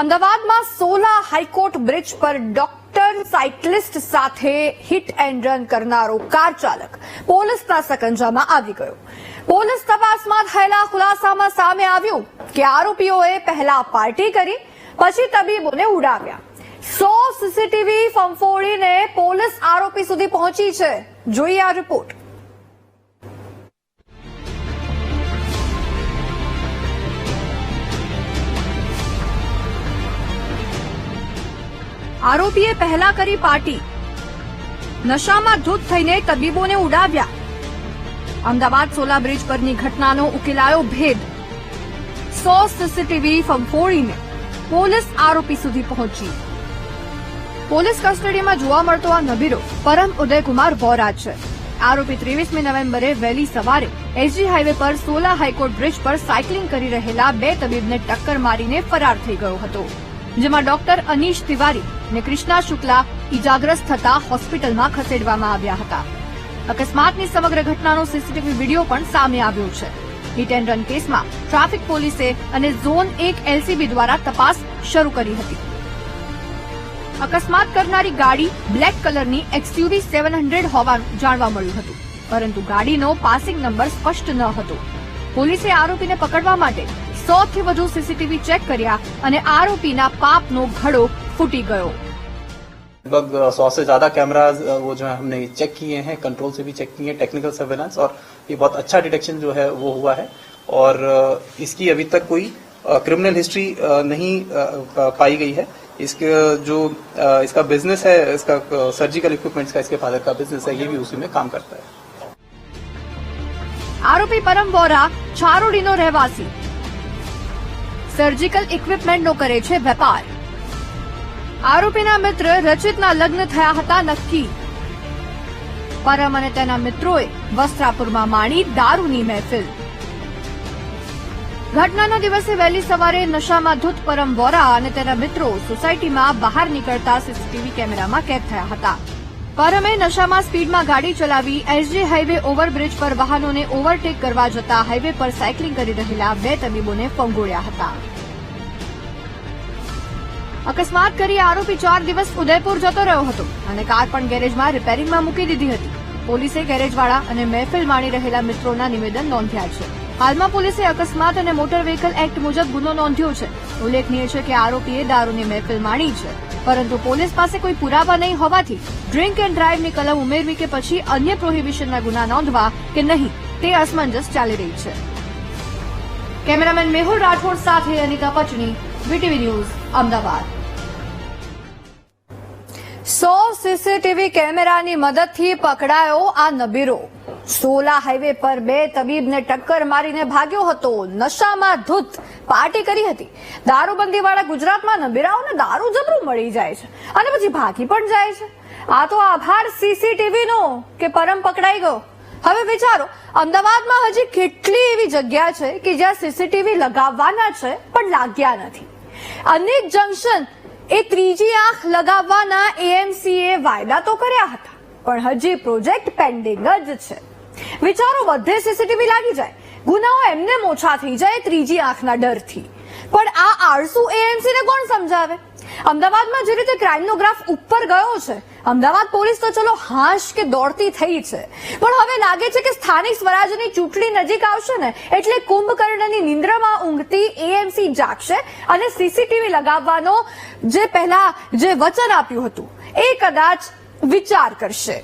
અમદાવાદમાં Sola high court bridge પર doctor cyclist સાથે હિટ એન્ડ રન કરનારો કાર ચાલક પોલીસના સકંજામાં આવી ગયો. પોલીસ તપાસમાં થયેલા ખુલાસામાં સામે આવ્યું કે આરોપીઓએ પહેલા પાર્ટી કરી, પછી તબીબોને ઉડાવ્યા. સો સીસીટીવી ફંફોડીને પોલીસ આરોપી સુધી પહોંચી છે. જોઈએ આ રિપોર્ટ. આરોપીએ પહેલા કરી પાર્ટી. નશામાં ધૂત થઈને તબીબોને ઉડાવ્યા. અમદાવાદ સોલા બ્રિજ પરની ઘટનાનો ઉકેલાયો ભેદ. સો સીસીટીવી ફંફોડીને પોલીસ આરોપી સુધી પહોંચી. પોલીસ કસ્ટડીમાં જોવા મળતો આ નબીરો પરમ ઉદયકુમાર વોરા છે. આરોપી ત્રેવીસમી નવેમ્બરે વહેલી સવારે એસજી હાઈવે પર સોલા હાઈકોર્ટ બ્રિજ પર સાયકલિંગ કરી રહેલા બે તબીબને ટક્કર મારીને ફરાર થઈ ગયો હતો. જેમાં ડોક્ટર અનીશ તિવારી અને કૃષ્ણા શુક્લા ઇજાગ્રસ્ત થતા હોસ્પિટલમાં ખસેડવામાં આવ્યા હતા. અકસ્માતની સમગ્ર ઘટનાનો સીસીટીવી વીડિયો પણ સામે આવ્યો છે. હિટ એન્ડ રન કેસમાં ટ્રાફિક પોલીસે અને ઝોન એક એલસીબી દ્વારા તપાસ શરૂ કરી હતી. અકસ્માત કરનારી ગાડી બ્લેક કલરની એક્સયુવી સેવન હંડ્રેડ હોવાનું જાણવા મળ્યું હતું, પરંતુ ગાડીનો પાસિંગ નંબર સ્પષ્ટ ન હતો. પોલીસે આરોપીને પકડવા માટે સો થી વધુ સીસીટીવી ચેક કર્યા અને આરોપીના પાપનો ઘડો ફૂટી ગયો लगभग सौ से ज्यादा कैमराज अ, वो जो है हमने चेक किए हैं कंट्रोल से भी चेक किए हैं टेक्निकल सर्वेलेंस और ये बहुत अच्छा डिटेक्शन जो है वो हुआ है और अ, इसकी अभी तक कोई क्रिमिनल हिस्ट्री नहीं अ, अ, पाई गई है इसके जो अ, इसका बिजनेस है इसका सर्जिकल इक्विपमेंट्स का इसके फादर का बिजनेस है ये भी उसी में काम करता है આરોપી પરમ વોરા છારોડીનો રહેવાસી સર્જિકલ ઇક્વિપમેન્ટનો કરે છે વેપાર. આરોપીના મિત્ર રચિતના લગ્ન થયા હતા નક્કી. પરમ અને તેના મિત્રોએ વસ્ત્રાપુરમાં માણી દારૂની મહેફિલ. ઘટનાના દિવસે વહેલી સવારે નશામાં ધૂત પરમ વોરા અને તેના મિત્રો સોસાયટીમાં બહાર નીકળતા સીસીટીવી કેમેરામાં કેદ થયા હતા. પરમે નશામાં સ્પીડમાં ગાડી ચલાવી એસજી હાઈવે ઓવરબ્રિજ પર વાહનોને ઓવરટેક કરવા જતા હાઈવે પર સાયકલિંગ કરી રહેલા બે તબીબોને ફંગોળ્યા હતા. અકસ્માત કરી આરોપી ચાર દિવસ ઉદયપુર જતો રહ્યો હતો અને કાર પણ ગેરેજમાં રિપેરિંગમાં મૂકી દીધી હતી. પોલીસે ગેરેજવાળા અને મહેફિલ માણી રહેલા મિત્રોના નિવેદન નોંધ્યા છે. હાલમાં પોલીસે અકસ્માત અને મોટર વ્હીકલ એક્ટ મુજબ ગુનો નોંધ્યો છે. ઉલ્લેખનીય છે કે આરોપીએ દારૂની મહેફિલ માણી છે. પરંતુ પોલીસ પાસે કોઈ પુરાવા નહીં હોવાથી ડ્રિંક એન્ડ ડ્રાઈવની કલમ ઉમેરવી કે પછી અન્ય પ્રોહિબિશનના ગુના નોંધવા કે નહીં, તે અસમંજસ ચાલી રહી છે. કેમેરામેન મેહુલ રાઠોડ સાથે અનિતા પચણી વીટીવી ન્યૂઝ, અમદાવાદ. સો સીસીટીવી કેમેરાની મદદથી પકડાયો આ નબીરો. સોલા હાઈવે પર બે તબીબને ટક્કર મારીને ભાગ્યો હતો. નશામાં ધૂત પાર્ટી કરી હતી. દારૂબંધી વાળા ગુજરાતમાં નબીરાઓને દારૂ જબરું મળી જાય છે અને પછી ભાગી પણ જાય છે. આ તો આભાર સીસીટીવી નો કે પરમ પકડાઈ ગયો. હવે વિચારો, અમદાવાદમાં હજી કેટલી એવી જગ્યા છે કે જ્યાં સીસીટીવી લગાવવાના છે પણ લાગ્યા નથી. અનેક જંકશન એ ત્રીજી આંખ લગાવવાના એએમસીએ વાયદા તો કર્યા હતા. પણ હજી પ્રોજેક્ટ પેન્ડિંગ જ છે. વિચારો બધે સીસીટીવી લાગી જાય. ગુનાઓ એમને ઓછા થઈ જાય ત્રીજી આંખના ડરથી. પણ આ આળસુ એએમસી ને કોણ સમજાવે? અમદાવાદમાં જે રીતે ક્રાઇમનો ગ્રાફ ઉપર ગયો છે, અમદાવાદ પોલીસ તો ચલો હાશ કે દોડતી થઈ છે. પણ હવે લાગે છે કે સ્થાનિક સ્વરાજ્યની ચૂંટણી નજીક આવશે ને, એટલે કુંભકર્ણની નિંદ્રામાં ઊંઘતી એએમસી જાગશે અને સીસીટીવી લગાવવાનો જે પહેલા જે વચન આપ્યું હતું, એ કદાચ વિચાર કરશે.